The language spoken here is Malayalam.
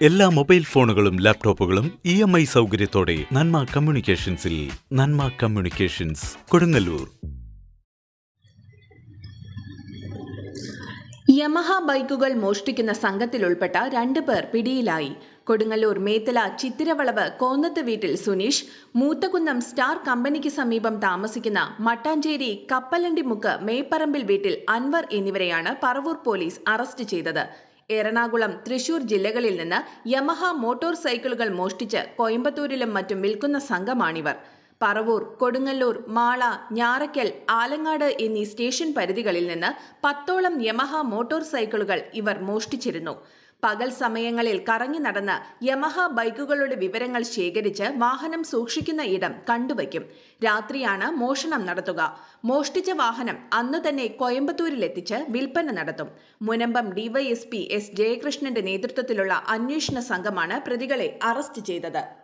എല്ലാ മൊബൈൽ ഫോണുകളും ലാപ്ടോപ്പുകളും ഇ എം ഐ സൗകര്യത്തോടെ നന്മ കമ്മ്യൂണിക്കേഷൻസിൽ നന്മ കമ്മ്യൂണിക്കേഷൻസ് കൊടുങ്ങല്ലൂർ. യമഹ ബൈക്കുകൾ മോഷ്ടിക്കുന്ന സംഘത്തിലുൾപ്പെട്ട രണ്ട് പേർ പിടിയിലായി. കൊടുങ്ങല്ലൂർ മേത്തല ചിത്തിരവളവ് കോന്നത്ത് വീട്ടിൽ സുനീഷ് മൂത്തകുന്നം സ്റ്റാർ കമ്പനിക്ക് സമീപം താമസിക്കുന്ന മട്ടാഞ്ചേരി കപ്പലണ്ടിമുക്ക് മേപ്പറമ്പിൽ വീട്ടിൽ അൻവർ എന്നിവരെയാണ് പറവൂർ പോലീസ് അറസ്റ്റ് ചെയ്തത്. എറണാകുളം തൃശൂർ ജില്ലകളിൽ നിന്ന് യമഹ മോട്ടോർ സൈക്കിളുകൾ മോഷ്ടിച്ച് കോയമ്പത്തൂരിലും മറ്റും വിൽക്കുന്ന സംഘമാണിവർ. പറവൂർ കൊടുങ്ങല്ലൂർ മാള ഞാറയ്ക്കൽ ആലങ്ങാട് എന്നീ സ്റ്റേഷൻ പരിധികളിൽ നിന്ന് പത്തോളം യമഹ മോട്ടോർ സൈക്കിളുകൾ ഇവർ മോഷ്ടിച്ചിരുന്നു. പകൽ സമയങ്ങളിൽ കറങ്ങി നടന്ന് യമഹ ബൈക്കുകളുടെ വിവരങ്ങൾ ശേഖരിച്ച് വാഹനം സൂക്ഷിക്കുന്ന ഇടം കണ്ടുവയ്ക്കും. രാത്രിയാണ് മോഷണം നടത്തുക. മോഷ്ടിച്ച വാഹനം അന്നു തന്നെ കോയമ്പത്തൂരിലെത്തിച്ച് വിൽപ്പന നടത്തും. മുനമ്പം ഡിവൈഎസ്പി എസ് ജയകൃഷ്ണന്റെ നേതൃത്വത്തിലുള്ള അന്വേഷണ സംഘമാണ് പ്രതികളെ അറസ്റ്റ് ചെയ്തത്.